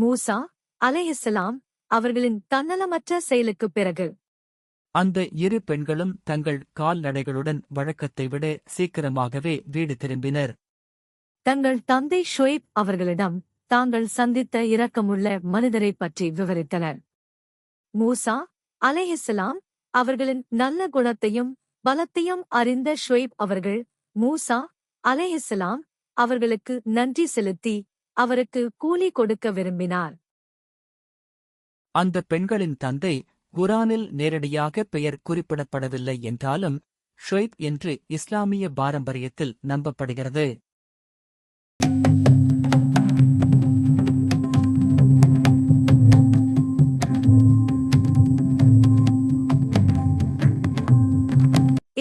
மூசா அலைஹிஸ்ஸலாம் அவர்களின் தன்னலமற்ற செயலுக்குப் பிறகு. அந்த இரு பெண்களும் தங்கள் கால்நடைகளுடன் வழக்கத்தை விட சீக்கிரமாகவே வீடு திரும்பினர். தங்கள் தந்தை ஷுவைப் அவர்களிடம் தாங்கள் சந்தித்த இரக்கமுள்ள மனிதரைப் பற்றி விவரித்தனர். மூசா அலைஹிஸ்ஸலாம் அவர்களின் நல்ல குணத்தையும் பலத்தையும் அறிந்த ஷுவைப் அவர்கள் மூசா அலைஹிஸ்ஸலாம் அவர்களுக்கு நன்றி செலுத்தி அவருக்கு கூலி கொடுக்க விரும்பினார். அந்த பெண்களின் தந்தை குரானில் நேரடியாக பெயர் குறிப்பிடப்படவில்லை என்றாலும் ஷொய்ப் என்று இஸ்லாமிய பாரம்பரியத்தில் நம்பப்படுகிறது.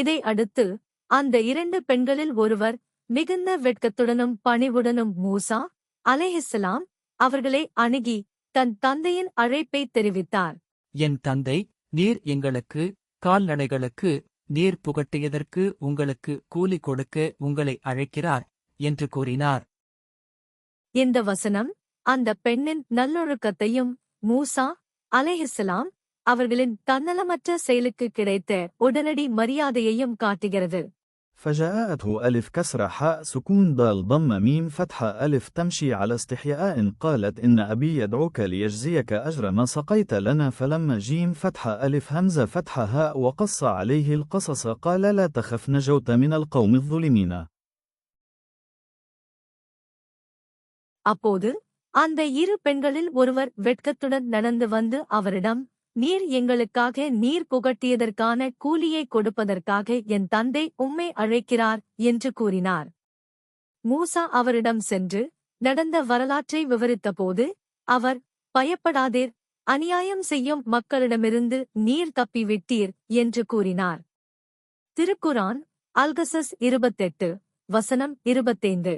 இதை அடுத்து அந்த இரண்டு பெண்களில் ஒருவர் மிகுந்த வெட்கத்துடனும் பணிவுடனும் மூசா அலைஹிஸ்ஸலாம் அவர்களை அணுகி தன் தந்தையின் அழைப்பைத் தெரிவித்தார். என் தந்தை நீர் எங்களுக்கு கால்நடைகளுக்கு நீர் புகட்டியதற்கு உங்களுக்கு கூலி கொடுக்க உங்களை அழைக்கிறார் என்று கூறினார். இந்த வசனம் அந்த பெண்ணின் நல்லொழுக்கத்தையும் மூசா அலைஹிஸ்ஸலாம் அவர்களின் தன்னலமற்ற செயலுக்கு கிடைத்த உடனடி மரியாதையையும் காட்டுகிறது. فجاءته ألف كسر حاء سكون دال ضم ميم فتحة ألف تمشي على استحياء قالت إن أبي يدعوك ليجزيك أجر ما سقيت لنا فلما جيم فتحة ألف همزة فتحة هاء وقص عليه القصص قال لا تخف نجوت من القوم الظالمين அப்போது அந்த இரு பெண்களில் ஒருவர் வெட்கத்துடன் நடந்து வந்து அவரிடம் நீர் எங்களுக்காக நீர் புகட்டியதற்கான கூலியை கொடுப்பதற்காக என் தந்தை உம்மை அழைக்கிறார் என்று கூறினார். மூசா அவரிடம் சென்று நடந்த வரலாற்றை விவரித்தபோது அவர் பயப்படாதீர் அநியாயம் செய்யும் மக்களிடமிருந்து நீர் தப்பிவிட்டீர் என்று கூறினார். திருக்குரான் அல்கசஸ் இருபத்தெட்டு வசனம் இருபத்தைந்து.